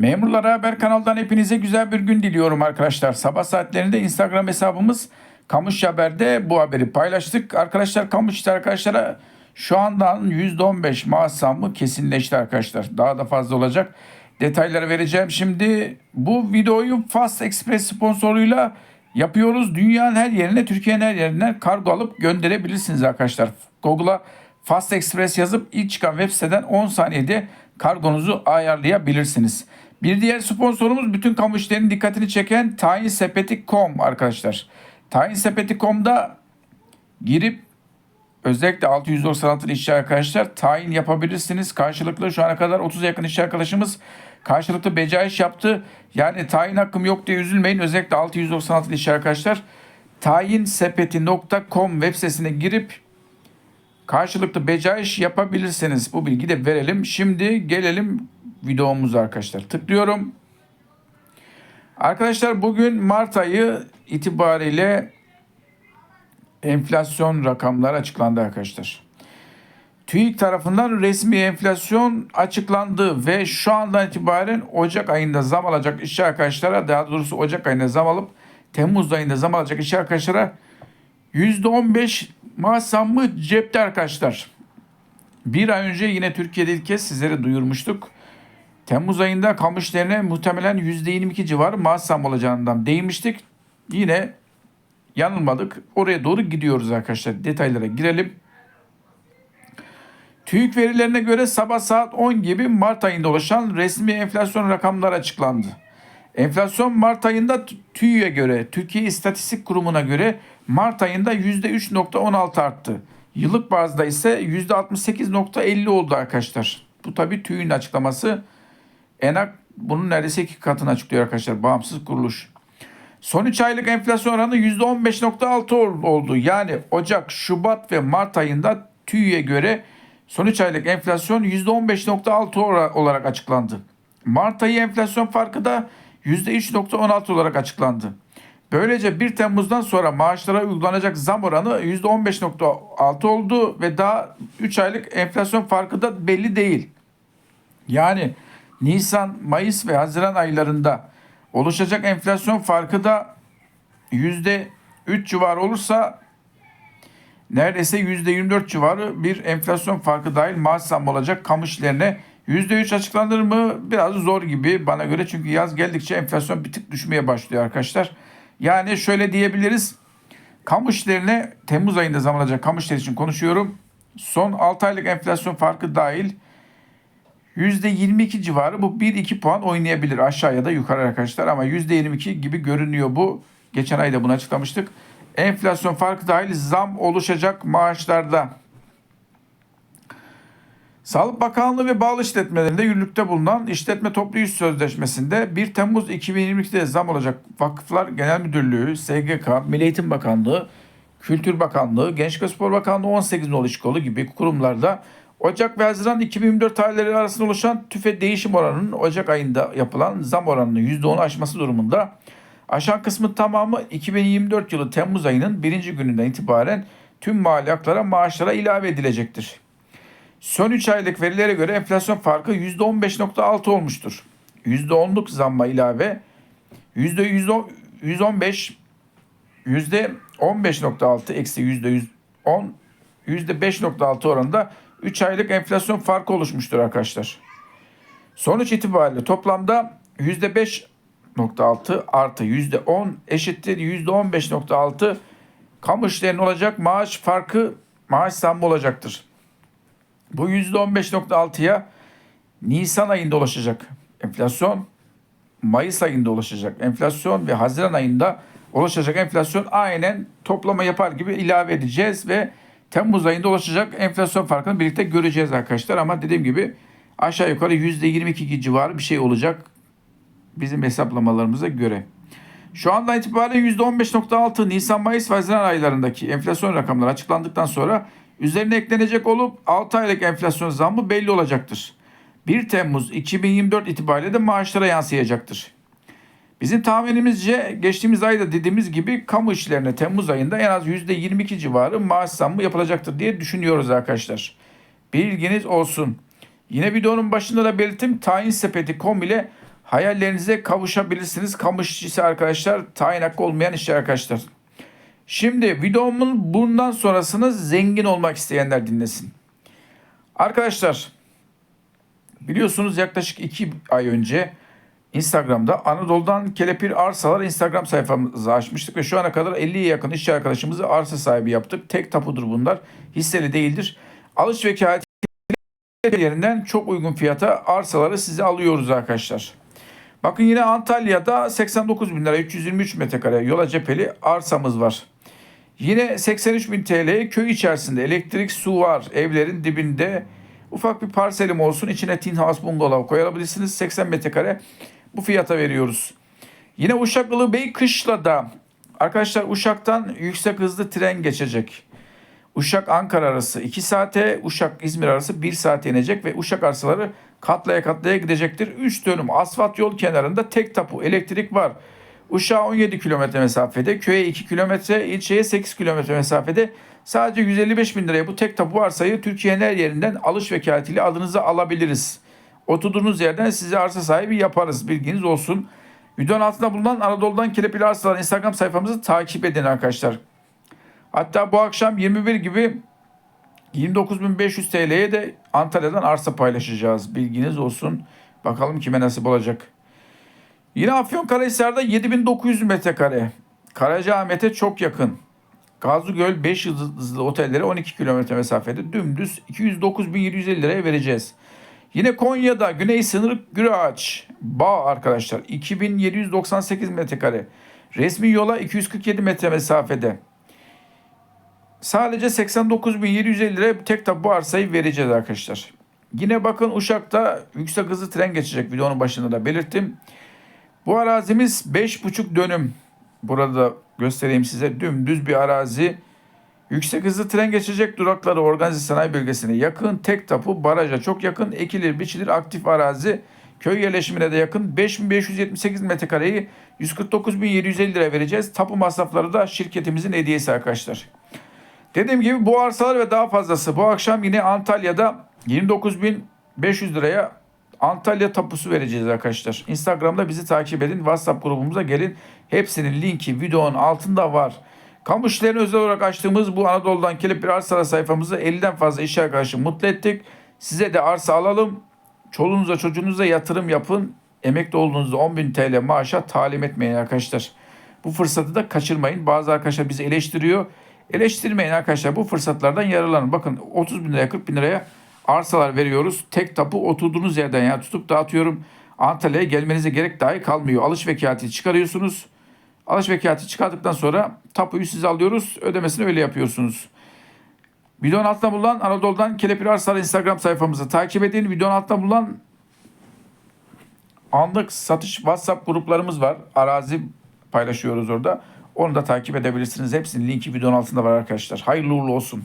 Memurlara Haber kanaldan hepinize güzel bir gün diliyorum arkadaşlar. Sabah saatlerinde Instagram hesabımız Kamış Haber'de bu haberi paylaştık. Arkadaşlar Kamış'ta arkadaşlara şu andan %15 maaş zammı kesinleşti arkadaşlar. Daha da fazla olacak. Detayları vereceğim şimdi. Bu videoyu Fast Express sponsoruyla yapıyoruz. Dünyanın her yerine, Türkiye'nin her yerinden kargo alıp gönderebilirsiniz arkadaşlar. Google'a Fast Express yazıp ilk çıkan web siteden 10 saniyede kargonuzu ayarlayabilirsiniz. Bir diğer sponsorumuz bütün kamu işlerinin dikkatini çeken tayinsepeti.com arkadaşlar. Tayinsepeti.com'da girip özellikle 696 işçi arkadaşlar tayin yapabilirsiniz. Karşılıklı şu ana kadar 30 yakın işçi arkadaşımız karşılıklı becaiş yaptı. Yani tayin hakkım yok diye üzülmeyin. Özellikle 696 işçi arkadaşlar tayinsepeti.com web sitesine girip karşılıklı becaiş yapabilirsiniz. Bu bilgi de verelim. Şimdi gelelim videomuza arkadaşlar. Tıklıyorum. Arkadaşlar bugün Mart ayı itibariyle enflasyon rakamları açıklandı arkadaşlar. TÜİK tarafından resmi enflasyon açıklandı ve şu andan itibaren Ocak ayında zam alacak işçi arkadaşlara daha doğrusu Ocak ayında zam alıp Temmuz ayında zam alacak işçi arkadaşlara %15 maaş zammı cepte arkadaşlar. Bir ay önce yine Türkiye'de ilk kez sizlere duyurmuştuk. Temmuz ayında kamu işlerine muhtemelen %22 civarı maaş zammı olacağından değinmiştik. Yine yanılmadık. Oraya doğru gidiyoruz arkadaşlar. Detaylara girelim. TÜİK verilerine göre sabah saat 10 gibi Mart ayında oluşan resmi enflasyon rakamları açıklandı. Enflasyon Mart ayında TÜİ'ye göre, Türkiye İstatistik Kurumu'na göre Mart ayında %3.16 arttı. Yıllık bazda ise %68.50 oldu arkadaşlar. Bu tabi TÜİ'nin açıklaması. ENAK bunun neredeyse iki katını açıklıyor arkadaşlar. Bağımsız kuruluş. Son 3 aylık enflasyon oranı %15.6 oldu. Yani Ocak, Şubat ve Mart ayında TÜİ'ye göre son 3 aylık enflasyon %15.6 olarak açıklandı. Mart ayı enflasyon farkı da %3.16 olarak açıklandı. Böylece 1 Temmuz'dan sonra maaşlara uygulanacak zam oranı %15.6 oldu ve daha 3 aylık enflasyon farkı da belli değil. Yani Nisan, Mayıs ve Haziran aylarında oluşacak enflasyon farkı da %3 civarı olursa neredeyse %24 civarı bir enflasyon farkı dahil maaş zammı olacak kamu işlerine. %3 açıklanır mı? Biraz zor gibi bana göre çünkü yaz geldikçe enflasyon bir tık düşmeye başlıyor arkadaşlar. Yani şöyle diyebiliriz. Kamu Temmuz ayında zam alacak kamu işleri için konuşuyorum. Son 6 aylık enflasyon farkı dahil %22 civarı bu 1-2 puan oynayabilir aşağı ya da yukarı arkadaşlar ama %22 gibi görünüyor bu. Geçen ayda bunu açıklamıştık. Enflasyon farkı dahil zam oluşacak maaşlarda. Sağlık Bakanlığı ve bağlı işletmelerinde yürürlükte bulunan işletme toplu iş sözleşmesinde 1 Temmuz 2022'de zam olacak Vakıflar Genel Müdürlüğü, SGK, Milli Eğitim Bakanlığı, Kültür Bakanlığı, Gençlik ve Spor Bakanlığı 18 nolu iş kolu gibi kurumlarda Ocak ve Haziran 2024 tarihleri arasında oluşan tüfe değişim oranının Ocak ayında yapılan zam oranının %10'u aşması durumunda aşan kısmı tamamı 2024 yılı Temmuz ayının birinci gününden itibaren tüm mali haklara maaşlara ilave edilecektir. Son 3 aylık verilere göre enflasyon farkı %15.6 olmuştur. %10'luk zamma ilave %115 %15.6 eksi %110 %5.6 oranında 3 aylık enflasyon farkı oluşmuştur arkadaşlar. Sonuç itibariyle toplamda %5.6 artı %10 eşittir %15.6 kamu işlerinin olacak maaş farkı maaş zammı olacaktır. Bu %15.6'ya Nisan ayında ulaşacak enflasyon, Mayıs ayında ulaşacak enflasyon ve Haziran ayında ulaşacak enflasyon aynen toplama yapar gibi ilave edeceğiz ve Temmuz ayında ulaşacak enflasyon farkını birlikte göreceğiz arkadaşlar. Ama dediğim gibi aşağı yukarı %22 civarı bir şey olacak bizim hesaplamalarımıza göre. Şu anda itibaren %15.6 Nisan, Mayıs ve Haziran aylarındaki enflasyon rakamları açıklandıktan sonra üzerine eklenecek olup 6 aylık enflasyon zammı belli olacaktır. 1 Temmuz 2024 itibariyle de maaşlara yansıyacaktır. Bizim tahminimizce geçtiğimiz ayda dediğimiz gibi kamu işlerine Temmuz ayında en az %22 civarı maaş zammı yapılacaktır diye düşünüyoruz arkadaşlar. Bilginiz olsun. Yine videonun başında da belirttim tayin sepeti.com ile hayallerinize kavuşabilirsiniz. Kamu işçisi arkadaşlar tayin hakkı olmayan işçi arkadaşlar. Şimdi videomun bundan sonrasını zengin olmak isteyenler dinlesin. Arkadaşlar biliyorsunuz yaklaşık iki ay önce Instagram'da Anadolu'dan kelepir arsalar Instagram sayfamızı açmıştık ve şu ana kadar 50'ye yakın işçi arkadaşımızı arsa sahibi yaptık. Tek tapudur bunlar. Hisseli değildir. Alış vekaleti yerinden çok uygun fiyata arsaları size alıyoruz arkadaşlar. Bakın yine Antalya'da 89 bin lira 323 metrekare yola cepheli arsamız var. Yine 83 bin TL köy içerisinde elektrik su var evlerin dibinde ufak bir parselim olsun içine tin house bungalov koyabilirsiniz 80 metrekare bu fiyata veriyoruz. Yine Uşak Ilıbey Kışla'da arkadaşlar Uşak'tan yüksek hızlı tren geçecek. Uşak Ankara arası 2 saate, Uşak İzmir arası 1 saate inecek ve Uşak arsaları katlaya katlaya gidecektir. 3 dönüm asfalt yol kenarında tek tapu elektrik var. Uşak'a 17 kilometre mesafede, köye 2 kilometre, ilçeye 8 kilometre mesafede sadece 155 bin liraya bu tek tapu arsayı Türkiye'nin her yerinden alış vekaletiyle adınıza alabiliriz. Oturduğunuz yerden size arsa sahibi yaparız. Bilginiz olsun. Videonun altında bulunan Anadolu'dan Kelepir Arsalar Instagram sayfamızı takip edin arkadaşlar. Hatta bu akşam 21 gibi 29.500 TL'ye de Antalya'dan arsa paylaşacağız. Bilginiz olsun. Bakalım kime nasip olacak. Yine Afyonkarahisar'da 7900 metrekare. Karacaahmet'e çok yakın. Gazlıgöl 5 yıldızlı otellere 12 kilometre mesafede dümdüz 209.750 liraya vereceğiz. Yine Konya'da Güney Sınır Güreağaç Bağ arkadaşlar 2798 metrekare. Resmi yola 247 metre mesafede. Sadece 89.750 liraya tek tabi bu arsayı vereceğiz arkadaşlar. Yine bakın Uşak'ta yüksek hızlı tren geçecek videonun başında da belirttim. Bu arazimiz 5,5 dönüm. Burada göstereyim size dümdüz bir arazi. Yüksek hızlı tren geçecek durakları organize sanayi bölgesine yakın. Tek tapu baraja çok yakın. Ekilir biçilir aktif arazi. Köy yerleşimine de yakın 5578 metrekareyi 149.750 lira vereceğiz. Tapu masrafları da şirketimizin hediyesi arkadaşlar. Dediğim gibi bu arsalar ve daha fazlası bu akşam yine Antalya'da 29.500 liraya Antalya tapusu vereceğiz arkadaşlar. Instagram'da bizi takip edin. WhatsApp grubumuza gelin. Hepsinin linki videonun altında var. Kamu işlerini özel olarak açtığımız bu Anadolu'dan kelip bir arsa sayfamızı 50'den fazla iş arkadaşı mutlu ettik. Size de arsa alalım. Çoluğunuza çocuğunuza yatırım yapın. Emekli olduğunuzda 10.000 TL maaşa talim etmeyin arkadaşlar. Bu fırsatı da kaçırmayın. Bazı arkadaşlar bizi eleştiriyor. Eleştirmeyin arkadaşlar. Bu fırsatlardan yararlanın. Bakın 30 bin liraya 40 bin liraya arsalar veriyoruz. Tek tapu oturduğunuz yerden ya tutup dağıtıyorum. Antalya'ya gelmenize gerek dahi kalmıyor. Alış vekaleti çıkarıyorsunuz. Alış vekaleti çıkardıktan sonra tapuyu siz alıyoruz. Ödemesini öyle yapıyorsunuz. Videonun altında bulunan Anadolu'dan Kelepir Arsalar Instagram sayfamızı takip edin. Videonun altında bulunan anlık satış WhatsApp gruplarımız var. Arazi paylaşıyoruz orada. Onu da takip edebilirsiniz. Hepsinin linki videonun altında var arkadaşlar. Hayırlı uğurlu olsun.